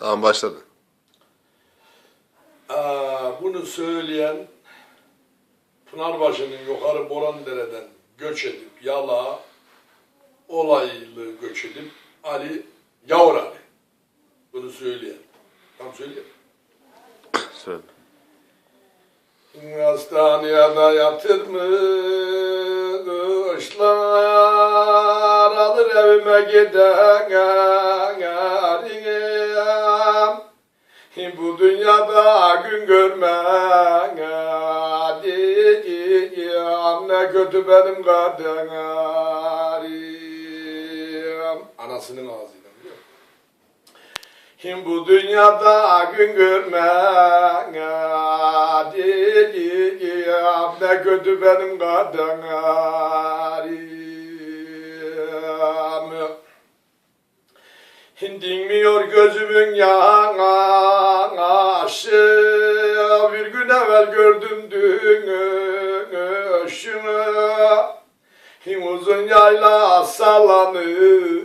Tamam başladı. Aa, bunu söyleyen Pınarbaşı'nın yukarı Borandere'den göç edip Yala olaylı göç edip Ali Yavur Ali. Bunu söyleyen. Tam söyleyeyim. Söyle. Hastaneye da yatırmışlar alır evime giden yarim. Bu dünyada gün görmen diyeceğim ne kötü benim kaderim. Anasının ağzıyla biliyor musun? Bu dünyada gün görmen diyeceğim ne kötü benim kaderim. Dinmiyor gözümün yanaşı Bir gün evvel gördüm dünüşünü Uzun yayla sallanıyor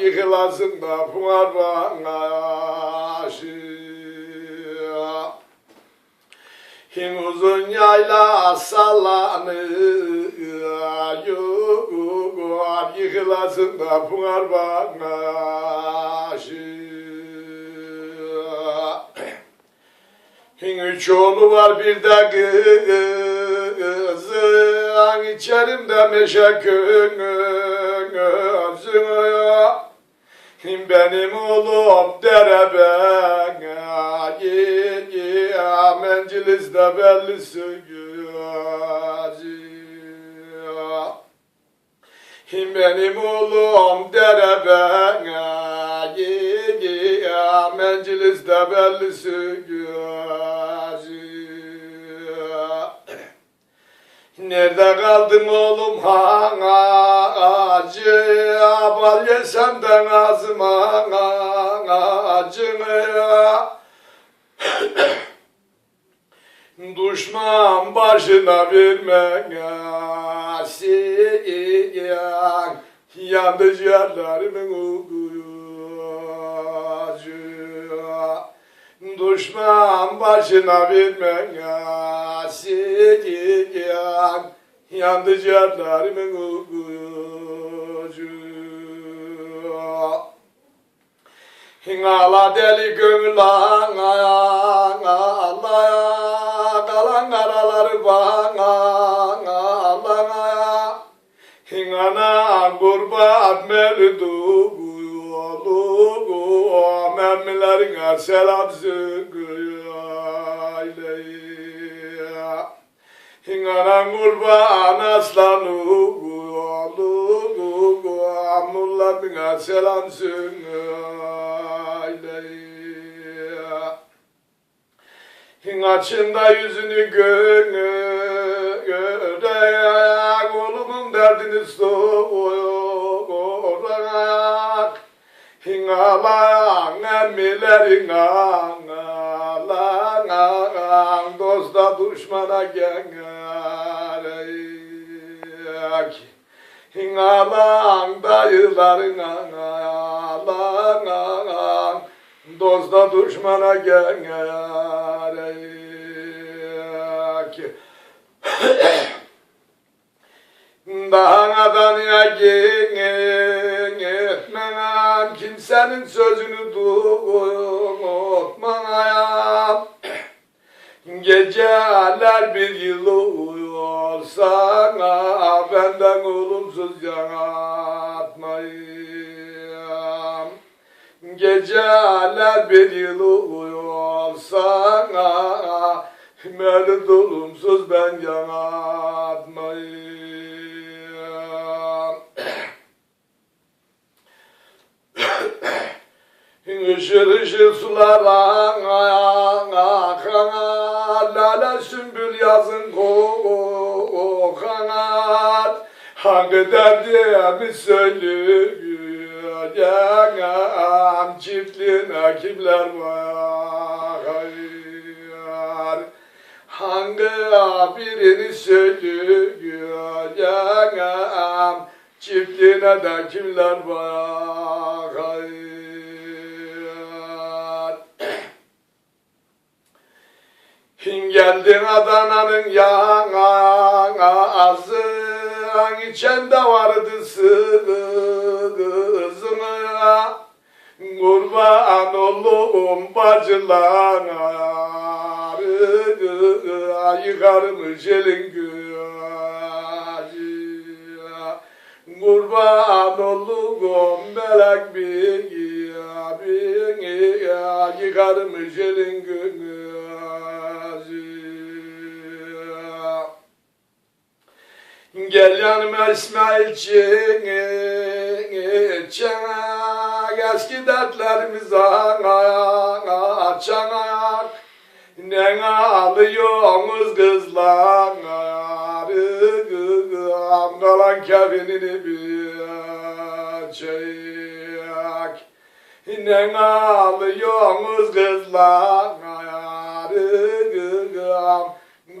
Yıkılasın da pınar banaşı Kim uzun yayla sallanıyor Yıkılasın da pınar banaşı Üç oğlu var bir de kızı. İçerimde meşe gözünü benim oğlum derebe ya mencilisde belli gözü benim oğlum derebe ya mencilisde belli gözü Nerede kaldım oğlum hacı Bal yesem de ağzıma acını Düşman başına vermen siyan Yandı ciğerlerimin Düşman başına vermen siyan Yandı ciğerlerimin uyucu Ağla deli gönül ağlaya Kalan karaları bana ağlaya. Ana kurban merdu Memmilerine selam söyleye Ana kurban aslanı Mullarına selam söyleye Açında yüzünü görerek Oğlumun derdini sorarak Ağlayan emmilerin ağlayan Dosta düşmana gerek Ağlayan dayıların ağlayan Dosta düşmana gerek Dağdan ya gitmem Kimsenin sözünü tutmaya. Geceler bir yıl uyuyor sana Benden olumsuz yanatmayım Geceler bir yıl uyuyor sana Beni dolumsuz ben yanatmayım Işıl ışıl sular akana Lale sümbül yazın kokana. Hangi derdimi söyleyeceğim? Çiftliğine kimler var? Hangi birini söyleyeceğim? Çiftliğine de kimler var Geldin Adana'nın yanası içende vardı sızına Kurban olurum bacılara Yıkarmış elin gözü Kurban olurum melek bir Yıkarmış elin gözü Gel yanıma İsmailciğim Çanak. Eski dertlerimiz açanak Ne alıyorsunuz kızlar? Kalan kefinini bir çek Ne alıyorsunuz kızlar?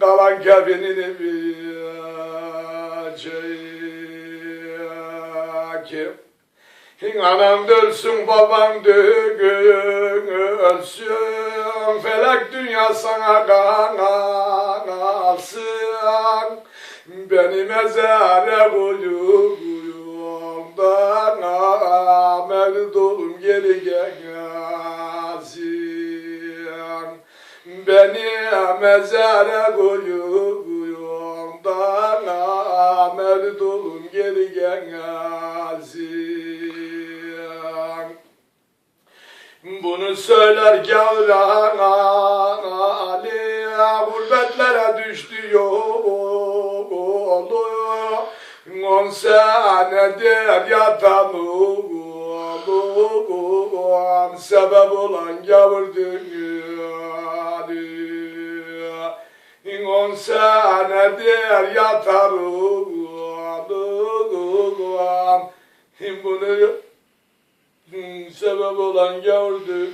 Kalan kefinini bir çek Anam da ölsün babam da ölsün. Felek dünya sana kanalsın Beni mezara koyuyorum da Mevdulum geri gelsin Beni mezara koyuyorum da Mevdulum geri gelsin. Bunu söyler gavran Ali. Gurbetlere düştü yolu On senedir yatan oğlum. Sebep olan gavur dünyada On senedir yatar oğlum Bunu sebep olan gördüm